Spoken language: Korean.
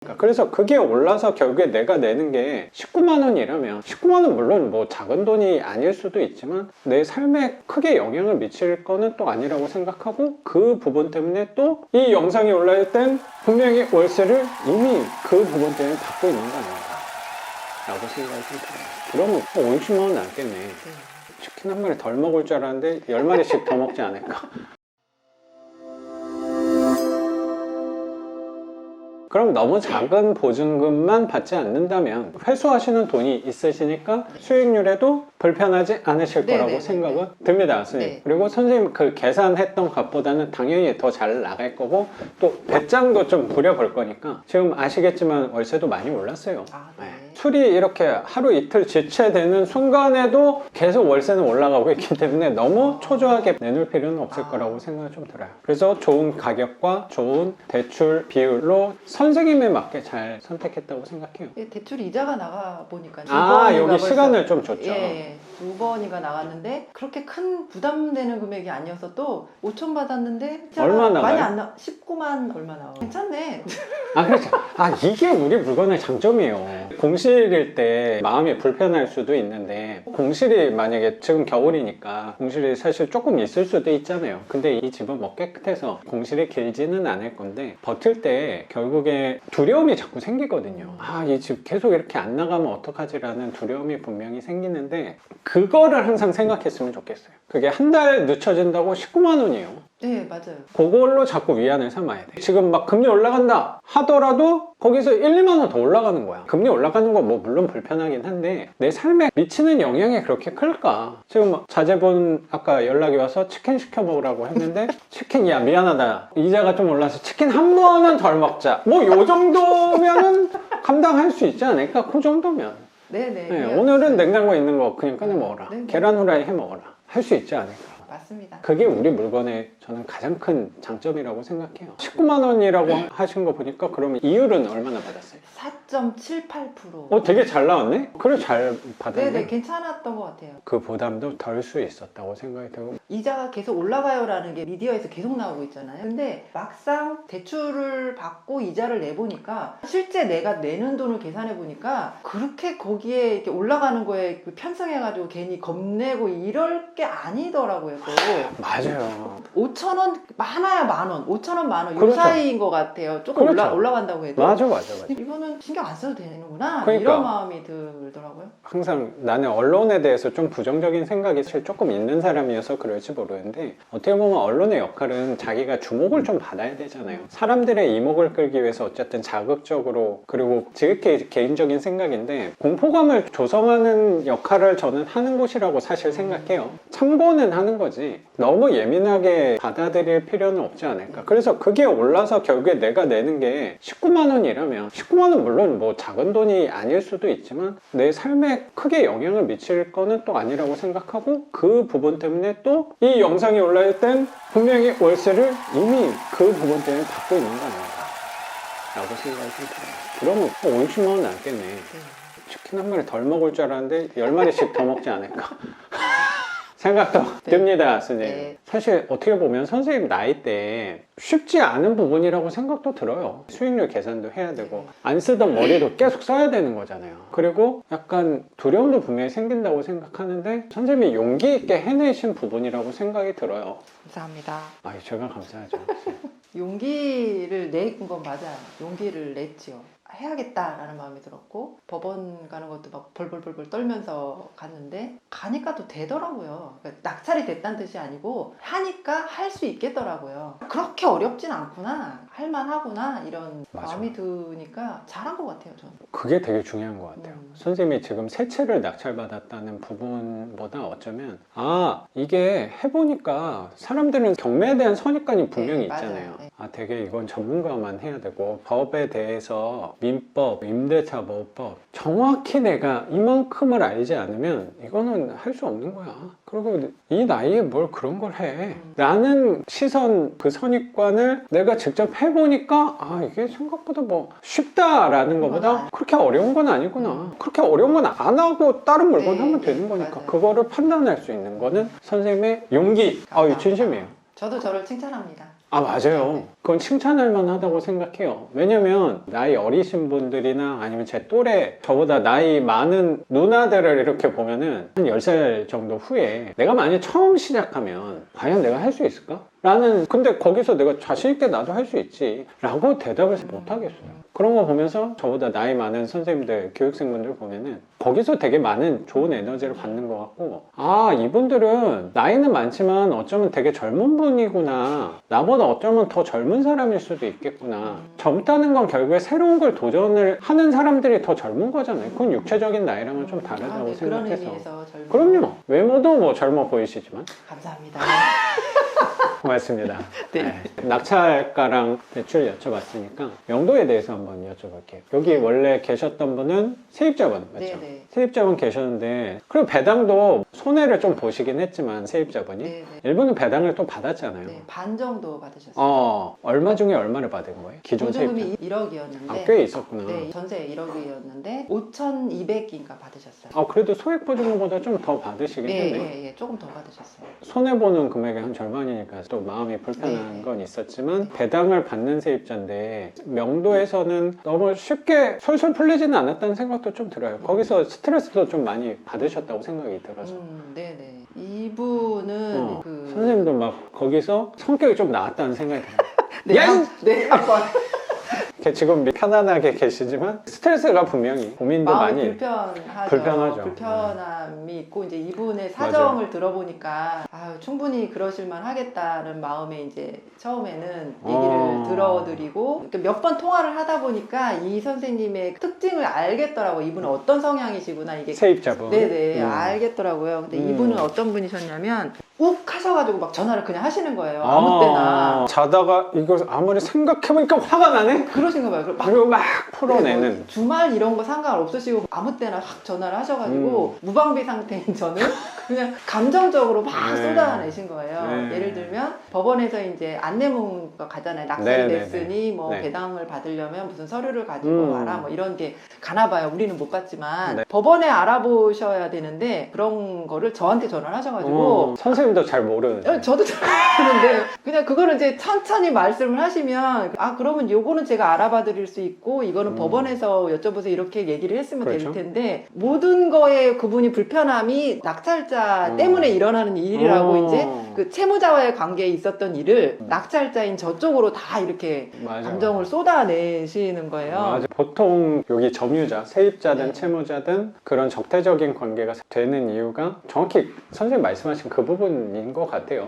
그러니까 그래서 그게 올라서 결국에 내가 내는 게 19만 원이라면 19만 원 물론 뭐 작은 돈이 아닐 수도 있지만 내 삶에 크게 영향을 미칠 거는 또 아니라고 생각하고 그 부분 때문에 또 이 영상이 올라올 땐 분명히 월세를 이미 그 부분 때문에 받고 있는 거 아닌가 라고 생각이 좀 들어요. 그러면 뭐 50만 원 남겠네. 치킨 한 마리 덜 먹을 줄 알았는데 10마리씩 더 먹지 않을까 그럼 너무 작은 보증금만 받지 않는다면 회수하시는 돈이 있으시니까 수익률에도 불편하지 않으실 네, 거라고 네, 네, 생각은 듭니다, 선생님. 네. 그리고 선생님 그 계산했던 값보다는 당연히 더 잘 나갈 거고 또 배짱도 좀 부려볼 거니까 지금 아시겠지만 월세도 많이 올랐어요. 아, 네. 술이 이렇게 하루 이틀 지체되는 순간에도 계속 월세는 올라가고 있기 때문에 너무 초조하게 내놓을 필요는 없을 아. 거라고 생각이 좀 들어요. 그래서 좋은 가격과 좋은 대출 비율로 선생님에 맞게 잘 선택했다고 생각해요. 예, 대출 이자가 나가 보니까 두 아, 여기 시간을 좀 줬죠. 예, 예, 두 번이가 나갔는데 그렇게 큰 부담되는 금액이 아니어서 또 5천 받았는데 얼마 나가요? 많이 안 나. 19만 얼마 나와. 괜찮네. 아, 그렇죠. 아, 이게 우리 물건의 장점이에요. 공실일 때 마음이 불편할 수도 있는데, 공실이 만약에 지금 겨울이니까 공실이 사실 조금 있을 수도 있잖아요. 근데 이 집은 뭐 깨끗해서 공실이 길지는 않을 건데, 버틸 때 결국에 두려움이 자꾸 생기거든요. 아, 이 집 계속 이렇게 안 나가면 어떡하지라는 두려움이 분명히 생기는데, 그거를 항상 생각했으면 좋겠어요. 그게 한 달 늦춰진다고 19만 원이에요. 네, 맞아요. 그걸로 자꾸 위안을 삼아야 돼. 지금 막 금리 올라간다 하더라도 거기서 1, 2만 원 더 올라가는 거야. 금리 올라가는 건 뭐 물론 불편하긴 한데 내 삶에 미치는 영향이 그렇게 클까? 지금 막 자제분 아까 연락이 와서 치킨 시켜 먹으라고 했는데 치킨 야 미안하다. 이자가 좀 올라서 치킨 한 번은 덜 먹자. 뭐 요 정도면은 감당할 수 있지 않을까? 그 정도면. 네, 네. 네, 그냥- 오늘은 냉장고에 있는 거 그냥 꺼내 먹어라. 네, 네. 계란 후라이 해 먹어라. 할 수 있지 않을까? 맞습니다. 그게 우리 물건의 저는 가장 큰 장점이라고 생각해요. 19만 원이라고 하신 거 보니까 그러면 이율은 얼마나 받았어요? 4.78%. 어, 되게 잘 나왔네? 그래 잘 받았네. 네, 네, 괜찮았던 것 같아요. 그 부담도 덜 수 있었다고 생각이 들고 이자가 계속 올라가요라는 게 미디어에서 계속 나오고 있잖아요. 근데 막상 대출을 받고 이자를 내보니까 실제 내가 내는 돈을 계산해 보니까 그렇게 거기에 이렇게 올라가는 거에 그 편성해가지고 괜히 겁내고 이럴 게 아니더라고요. 또 맞아요. 5천 원 많아야 만 원, 5천 원 만 원, 요 그렇죠. 사이인 것 같아요. 조금 올라, 그렇죠. 올라간다고 해도. 맞아 맞아 맞아. 이거는 신경 안 써도 되는구나 그러니까. 이런 마음이 들더라고요. 항상 나는 언론에 대해서 좀 부정적인 생각이 사실 조금 있는 사람이어서 그럴지 모르는데 어떻게 보면 언론의 역할은 자기가 주목을 좀 받아야 되잖아요. 사람들의 이목을 끌기 위해서 어쨌든 자극적으로 그리고 지극히 개인적인 생각인데 공포감을 조성하는 역할을 저는 하는 곳이라고 사실 생각해요. 참고는 하는 거지 너무 예민하게 받아들일 필요는 없지 않을까. 그래서 그게 올라서 결국에 내가 내는 게 19만 원이라면 19만 원 물론 뭐 작은 돈이 아닐 수도 있지만 내 삶에 크게 영향을 미칠 거는 또 아니라고 생각하고 그 부분 때문에 또 이 영상이 올라올 땐 분명히 월세를 이미 그 부분 때문에 받고 있는 거 아닌가 라고 생각이 좀 들어요. 그러면 뭐 50만 원 남겠네. 네. 치킨 한 마리 덜 먹을 줄 알았는데 10마리씩 더 먹지 않을까 생각도 네. 듭니다 선생님 네. 사실 어떻게 보면 선생님 나이 때 쉽지 않은 부분이라고 생각도 들어요 수익률 계산도 해야 되고 안 쓰던 머리도 계속 써야 되는 거잖아요 그리고 약간 두려움도 분명히 생긴다고 생각하는데 선생님이 용기 있게 해내신 부분이라고 생각이 들어요 감사합니다. 아 제가 감사하죠 용기를 낸 건 맞아요. 용기를 냈지요. 해야겠다라는 마음이 들었고 법원 가는 것도 막 벌벌벌벌 떨면서 갔는데 가니까 또 되더라고요. 그러니까 낙찰이 됐다는 뜻이 아니고 하니까 할 수 있겠더라고요. 그렇게 어렵진 않구나, 할만하구나 이런 맞아. 마음이 드니까 잘한 것 같아요. 저는. 그게 되게 중요한 것 같아요. 음. 선생님이 지금 새 채를 낙찰받았다는 부분보다 어쩌면 아 이게 해보니까 사람들은 경매에 대한 선입관이 분명히 네. 있잖아요. 네. 아 되게 이건 전문가만 해야 되고 법에 대해서 민법, 임대차 보호법 정확히 내가 이만큼을 알지 않으면 이거는 할 수 없는 거야. 그리고 이 나이에 뭘 그런 걸 해. 음. 라는 시선 그 선입관을 내가 직접 해보니까 아 이게 생각보다 뭐 쉽다라는 것보다 그렇게 어려운 건 아니구나. 그렇게 어려운 건 안 하고 다른 물건 네, 하면 네, 되는 거니까 맞아요. 그거를 판단할 수 있는 거는 선생님의 용기. 아, 이 감사합니다. 진심이에요. 저도 저를 칭찬합니다. 아 맞아요. 그건 칭찬할 만하다고 생각해요. 왜냐면 나이 어리신 분들이나 아니면 제 또래 저보다 나이 많은 누나들을 이렇게 보면은 한 10살 정도 후에 내가 만약 처음 시작하면 과연 내가 할 수 있을까? 라는 근데 거기서 내가 자신 있게 나도 할 수 있지 라고 대답을 못 하겠어요. 그런 거 보면서 저보다 나이 많은 선생님들, 교육생분들 보면은 거기서 되게 많은 좋은 에너지를 받는 것 같고 아 이분들은 나이는 많지만 어쩌면 되게 젊은 분이구나. 나보다 어쩌면 더 젊은 사람일 수도 있겠구나. 젊다는 건 결국에 새로운 걸 도전을 하는 사람들이 더 젊은 거잖아요. 그건 육체적인 나이랑은 좀 아, 다르다고 네, 그런 생각해서. 의미에서 젊은 그럼요. 외모도 뭐 젊어 보이시지만. 감사합니다. 고맙습니다 네. 네. 낙찰가랑 대출 여쭤봤으니까 명도에 대해서 한번 여쭤볼게요. 여기 원래 계셨던 분은 세입자분 맞죠? 네네. 세입자분 계셨는데 그리고 배당도 손해를 좀 보시긴 했지만 세입자분이 네네. 일부는 배당을 또 받았잖아요. 네, 반 정도 받으셨어요. 어 얼마 중에 얼마를 받은 거예요? 기존 세입자. 보증금이 1억이었는데 아, 꽤 있었구나. 네, 전세 1억이었는데 5,200인가 받으셨어요. 아 그래도 소액 보증금보다 좀 더 받으시긴 예, 했네. 예, 예, 조금 더 받으셨어요. 손해 보는 금액의 한 절반이니까 또 마음이 불편한 네. 건 있었지만 배당을 받는 세입자인데 명도에서는 너무 쉽게 솔솔 풀리지는 않았다는 생각도 좀 들어요. 거기서 스트레스도 좀 많이 받으셨다고 생각이 들어서. 음, 네네. 이분은 어, 그 선생님도 막 거기서 성격이 좀 나았다는 생각이 들어요. 네, 야, 한- 네, 이렇게 지금 편안하게 계시지만 스트레스가 분명히 고민도 마음이 많이 불편하죠. 불편하죠. 불편함이 있고 이제 이분의 사정을 들어보니까 아유, 충분히 그러실만 하겠다는 마음에 이제 처음에는 얘기를 어. 들어드리고 몇 번 통화를 하다 보니까 이 선생님의 특징을 알겠더라고. 이분은 어떤 성향이시구나 이게 세입자분. 네네 음. 알겠더라고요. 근데 음. 이분은 어떤 분이셨냐면 욱 하셔가지고 막 전화를 그냥 하시는 거예요. 아무 때나 아, 자다가 이걸 아무리 생각해보니까 화가 나네? 그러신가 봐요. 그리고 막 그리고 막 네, 풀어내는. 뭐 주말 이런 거 상관없으시고 아무 때나 확 전화를 하셔가지고 무방비 상태인 저는 그냥 감정적으로 막 네. 쏟아내신 거예요. 네. 예를 들면 법원에서 이제 안내문가 가잖아요. 네, 낙찰이 네, 됐으니 뭐 네. 배당을 받으려면 무슨 서류를 가지고 음. 와라 뭐 이런 게 가나 봐요. 우리는 못 갔지만 네. 법원에 알아보셔야 되는데 그런 거를 저한테 전화를 하셔가지고 어, 선생님도 잘 모르는. 어, 저도 잘하는데 그냥 그거는 이제 천천히 말씀을 하시면 아 그러면 요거는 제가 알아봐 드릴 수 있고 이거는 음. 법원에서 여쭤보세요 이렇게 얘기를 했으면 그렇죠. 될 텐데 모든 거에 그분이 불편함이 낙찰자 음. 때문에 일어나는 일이라고 어. 이제 그 채무자와의 관계에 있었던 일을 음. 낙찰자인 저쪽으로 다 이렇게 맞아. 감정을 쏟아내시는 거예요. 맞아. 보통 여기 점유자, 세입자든 네. 채무자든 그런 적대적인 관계가 되는 이유가 정확히 선생님 말씀하신 그 부분인 것 같아요.